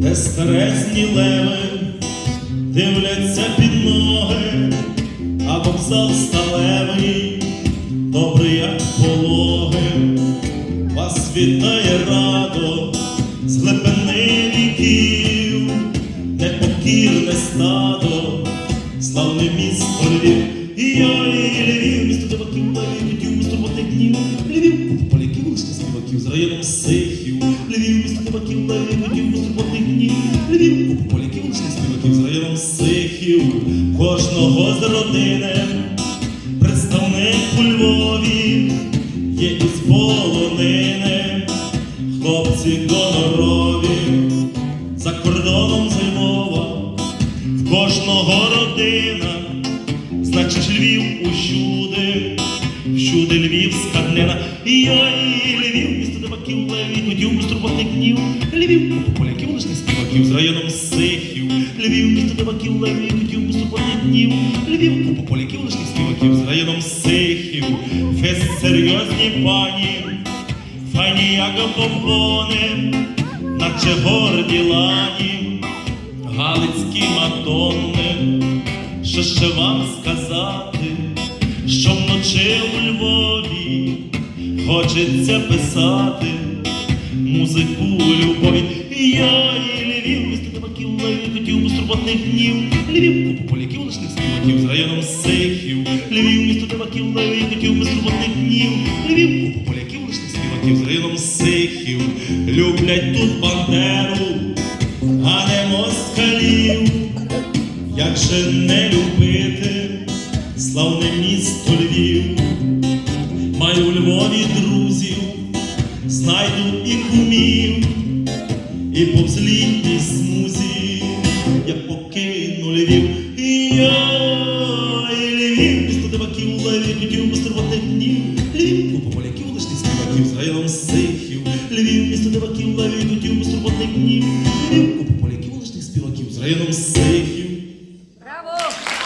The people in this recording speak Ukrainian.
де старезні леви дивляться під ноги, а вокзал сталевий, добрий, як пологи, вас вітає радо з глибини віків, непокірне стадо, славне місто Львів, і я і Львів, місто диваків, Львів, Львів, місто роботних Львів, купу поляків, лише співаків з районом Сихів, Львів, Львів, місто роботних днів, Львів, купу поляків, лише співаків з районом Сихів, кожного з родини, представник у Львові, є із полонини, хлопці гонорові, за кордоном з Львова, в кожного родина, значить Львів усюди, всюди львівська глина. І я і Львів, місто дебаків, леві, ходів, місто роботних днів, Львів, купу поляків, лише співаків з районом Сихів, Львів, місто дебаків, леві, ходів, місто роботних днів, Львів, купу поляків, лише співаків з районом Сихів, фест серйозні пані, файні як бомбони, наче горді лані, галицькі мадонни, що ще вам сказати, що вночі у Львові хочеться писати музику любові. Я і Львів, місто табаків, леві, хотів стурботних днів, Львів, купу поляків, лишних співаків з районом Сихів, Львів, місто табаків, леві, хотів би стурботних днів, Львів, купу поляків, лишних співаків з районом Сихів, люблять тут бандеру, а не москалів. Як же не любити славне місто Львів, маю у Львові друзів, знайду і кумів, і по злітній смузі. Я покину Львів. І я і Львів, місто диваків, леві котів, пострувати днів, Львів, купа поляків, лиш ти співаків, з районом сихів, Львів, місто диваків, леві котів, пострувати днів, Львів, купа поляків, лиш ти співаків, з районом сихів.